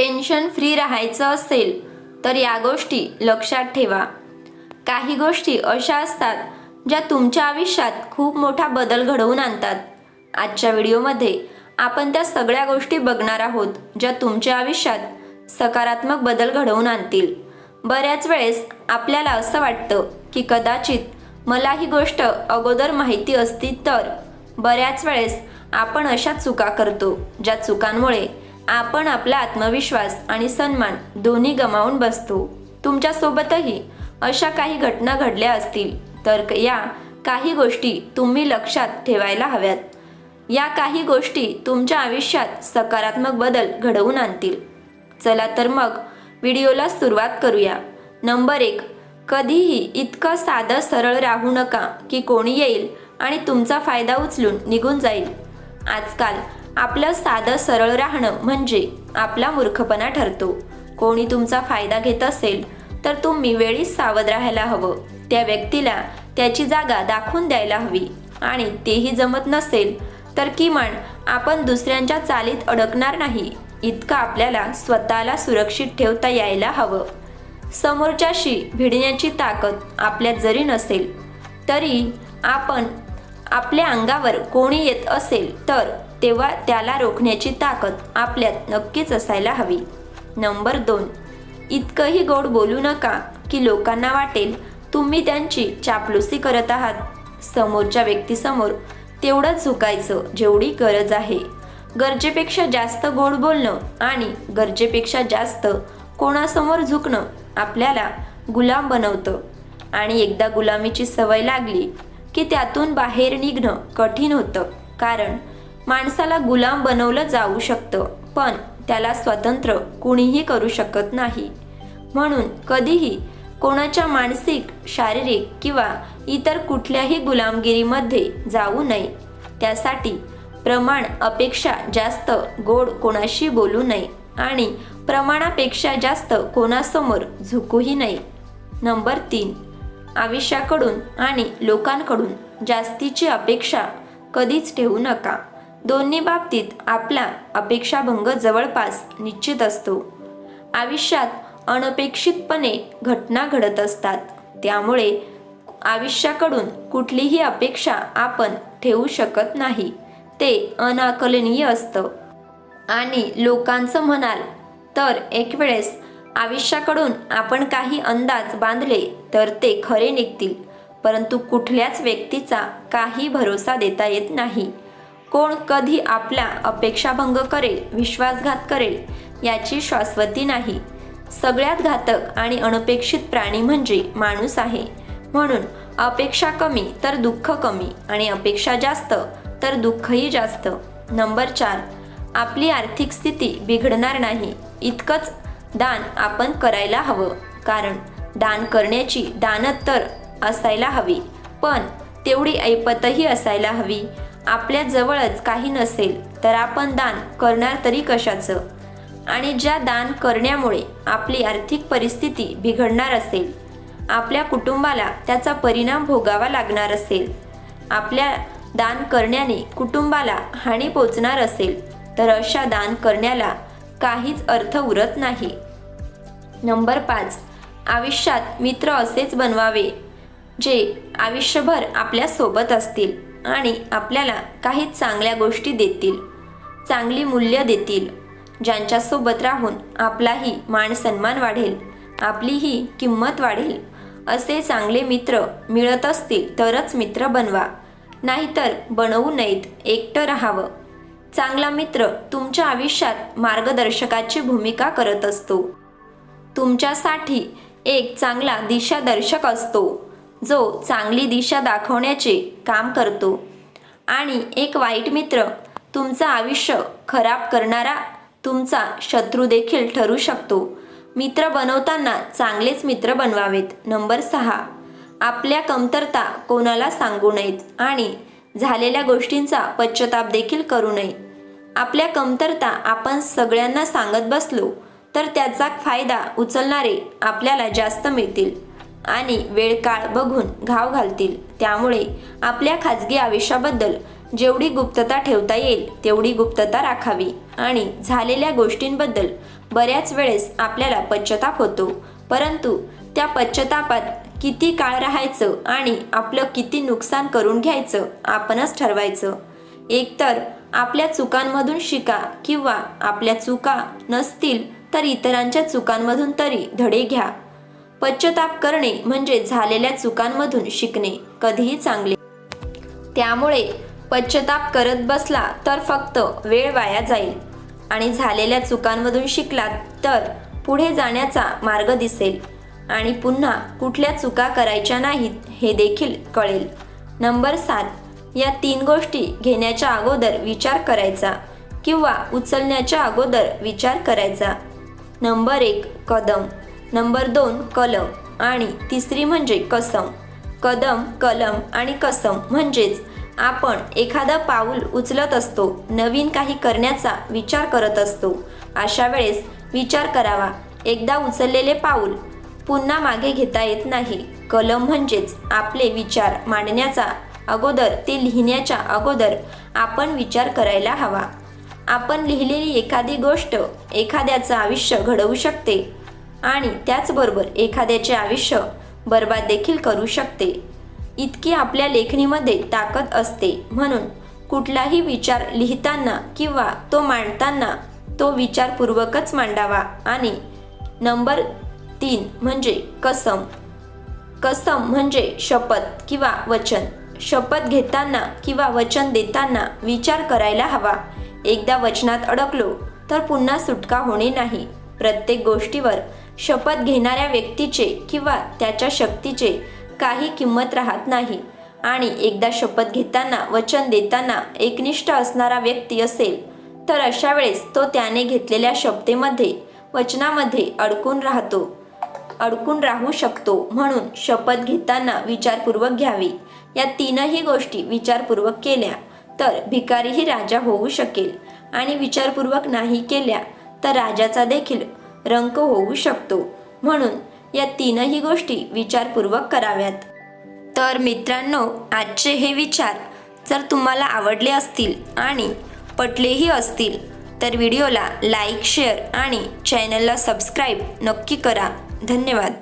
Tension free राहायचं असेल तर या गोष्टी लक्षात ठेवा. काही गोष्टी अशा असतात ज्या तुमच्या आयुष्यात खूप मोठा बदल घडवून आणतात. आजच्या व्हिडिओमध्ये आपण त्या सगळ्या गोष्टी बघणार आहोत ज्या तुमच्या आयुष्यात सकारात्मक बदल घडवून आणतील. बऱ्याच वेळेस आपल्याला असं वाटतं की कदाचित मला ही गोष्ट अगोदर माहिती असती तर बऱ्याच वेळेस आपण अशा चुका करतो ज्या चुकांमुळे आपण आपला आत्मविश्वास आणि सन्मान दोन्ही गमावून बसतो. तुमच्यासोबतही अशा काही घटना घडल्या असतील तर या काही गोष्टी तुम्ही लक्षात ठेवायला हव्यात. या काही गोष्टी तुमच्या आयुष्यात सकारात्मक बदल घडवून आणतील. चला तर मग व्हिडिओला सुरुवात करूया. नंबर एक कधीही इतकं साधं सरळ राहू नका की कोणी येईल आणि तुमचा फायदा उचलून निघून जाईल. आजकाल आपलं साधं सरळ राहणं म्हणजे आपला मूर्खपणा ठरतो. कोणी तुमचा फायदा घेत असेल तर तुम्ही वेळीच सावध राहायला हवं. त्या व्यक्तीला त्याची जागा दाखवून द्यायला हवी. आणि तेही जमत नसेल तर किमान आपण दुसऱ्यांच्या चालीत अडकणार नाही. इतकं आपल्याला स्वतःला सुरक्षित ठेवता यायला हवं. समोरच्याशी भिडण्याची ताकद आपल्यात जरी नसेल तरी आपण आपल्या अंगावर कोणी येत असेल तर तेव्हा त्याला रोखण्याची ताकद आपल्यात नक्कीच असायला हवी. नंबर दोन. इतकंही गोड बोलू नका की लोकांना वाटेल तुम्ही त्यांची चापलुसी करत आहात. समोरच्या व्यक्तीसमोर तेवढंच झुकायचं जेवढी गरज आहे. गरजेपेक्षा जास्त गोड बोलणं आणि गरजेपेक्षा जास्त कोणासमोर झुकणं आपल्याला गुलाम बनवतं. आणि एकदा गुलामीची सवय लागली की त्यातून बाहेर निघणं कठीण होतं. कारण माणसाला गुलाम बनवलं जाऊ शकतं पण त्याला स्वतंत्र कुणीही करू शकत नाही. म्हणून कधीही कोणाच्या मानसिक शारीरिक किंवा इतर कुठल्याही गुलामगिरीमध्ये जाऊ नये. त्यासाठी प्रमाण अपेक्षा जास्त गोड कोणाशी बोलू नये आणि प्रमाणापेक्षा जास्त कोणासमोर झुकूही नये. नंबर तीन आयुष्याकडून आणि लोकांकडून जास्तीची अपेक्षा कधीच ठेवू नका. दोन्ही बाबतीत आपला अपेक्षाभंग जवळपास निश्चित असतो. आयुष्यात अनपेक्षितपणे घटना घडत असतात. त्यामुळे आयुष्याकडून कुठलीही अपेक्षा आपण ठेवू शकत नाही. ते अनाकलनीय असतं. आणि लोकांचं म्हणाल तर एक वेळेस आयुष्याकडून आपण काही अंदाज बांधले तर ते खरे निघतील. परंतु कुठल्याच व्यक्तीचा काही भरोसा देता येत नाही. कोण कधी आपल्या अपेक्षाभंग करेल विश्वासघात करेल याची शाश्वती नाही. सगळ्यात घातक आणि अनपेक्षित प्राणी म्हणजे माणूस आहे. म्हणून अपेक्षा कमी तर दुःख कमी आणि अपेक्षा जास्त तर दुःखही जास्त. नंबर चार आपली आर्थिक स्थिती बिघडणार नाही. इतकंच दान आपण करायला हवं. कारण दान करण्याची दानत तर असायला हवी. पण तेवढी ऐपतही असायला हवी. आपल्या जवळच काही नसेल तर आपण दान करणार तरी कशाचं? आणि ज्या दान करण्यामुळे आपली आर्थिक परिस्थिती बिघडणार असेल आपल्या कुटुंबाला त्याचा परिणाम भोगावा लागणार असेल आपल्या दान करण्याने कुटुंबाला हानी पोचणार असेल तर अशा दान करण्याला काहीच अर्थ उरत नाही. नंबर पाच. आयुष्यात मित्र असेच बनवावे जे आयुष्यभर आपल्यासोबत असतील. आणि आपल्याला काही चांगल्या गोष्टी देतील चांगली मूल्य देतील. ज्यांच्यासोबत राहून आपलाही मान सन्मान वाढेल आपलीही किंमत वाढेल. असे चांगले मित्र मिळत असतील तरच मित्र बनवा. नाहीतर बनवू नयेत एकटं राहावं. चांगला मित्र तुमच्या आयुष्यात मार्गदर्शकाची भूमिका करत असतो. तुमच्यासाठी एक चांगला दिशादर्शक असतो. जो चांगली दिशा दाखवण्याचे काम करतो. आणि एक वाईट मित्र तुमचं आयुष्य खराब करणारा तुमचा शत्रू देखील ठरू शकतो. मित्र बनवताना चांगलेच मित्र बनवावेत. नंबर सहा. आपल्या कमतरता कोणाला सांगू नयेत आणि झालेल्या गोष्टींचा पश्चाताप देखील करू नये. आपल्या कमतरता आपण सगळ्यांना सांगत बसलो तर त्याचा फायदा उचलणारे आपल्याला जास्त मिळतील. आणि वेळ काळ बघून घाव घालतील. त्यामुळे आपल्या खाजगी आयुष्याबद्दल जेवढी गुप्तता ठेवता येईल तेवढी गुप्तता राखावी. आणि झालेल्या गोष्टींबद्दल बऱ्याच वेळेस आपल्याला पश्चाताप होतो. परंतु त्या पश्चातापात किती काळ राहायचं आणि आपलं किती नुकसान करून घ्यायचं आपणच ठरवायचं. एकतर आपल्या चुकांमधून शिका किंवा आपल्या चुका नसतील तर इतरांच्या चुकांमधून तरी धडे घ्या. पश्चाताप करणे म्हणजे झालेल्या चुकांमधून शिकणे कधीही चांगले. त्यामुळे पश्चाताप करत बसला तर फक्त वेळ वाया जाईल आणि झालेल्या चुकांमधून शिकलात तर पुढे जाण्याचा मार्ग दिसेल आणि पुन्हा कुठल्या चुका करायच्या नाहीत हे देखील कळेल. नंबर सात. या तीन गोष्टी घेण्याच्या अगोदर विचार करायचा किंवा उचलण्याच्या अगोदर विचार करायचा. नंबर एक. कदम. नंबर दोन कलम. आणि तिसरी म्हणजे कसम. कदम कलम आणि कसम म्हणजेच आपण एखादं पाऊल उचलत असतो नवीन काही करण्याचा विचार करत असतो. अशा वेळेस विचार करावा. एकदा उचललेले पाऊल पुन्हा मागे घेता येत नाही. कलम म्हणजेच आपले विचार मांडण्याचा अगोदर ते लिहिण्याच्या अगोदर आपण विचार करायला हवा. आपण लिहिलेली एखादी गोष्ट एखाद्याचं आयुष्य घडवू शकते. आणि त्याचबरोबर एखाद्याचे आयुष्य बर्बाद देखील करू शकते. इतकी आपल्या लेखणीमध्ये ताकद असते. म्हणून कुठलाही विचार लिहिताना किंवा तो मांडताना तो विचारपूर्वकच मांडावा. आणि नंबर तीन म्हणजे कसम. कसम म्हणजे शपथ किंवा वचन. शपथ घेताना किंवा वचन देताना विचार करायला हवा. एकदा वचनात अडकलो तर पुन्हा सुटका होणे नाही. प्रत्येक गोष्टीवर शपथ घेणाऱ्या व्यक्तीचे किंवा त्याच्या शक्तीचे काही किंमत राहत नाही. आणि एकदा शपथ घेताना वचन देताना एकनिष्ठ असणारा व्यक्ती असेल तर अशा वेळेस तो त्याने घेतलेल्या शपथेमध्ये वचनामध्ये अडकून राहतो. अडकून राहू शकतो म्हणून शपथ घेताना विचारपूर्वक घ्यावी. या तीनही गोष्टी विचारपूर्वक केल्या तर भिकारीही राजा होऊ शकेल. आणि विचारपूर्वक नाही केल्या तर राजाचा देखील रंक होऊ शकतो. म्हणून या तीनही गोष्टी विचारपूर्वक कराव्यात. तर मित्रांनो आजचे हे विचार जर तुम्हाला आवडले असतील आणि पटलेही असतील तर व्हिडिओला लाईक शेअर आणि चॅनलला सबस्क्राईब नक्की करा. धन्यवाद.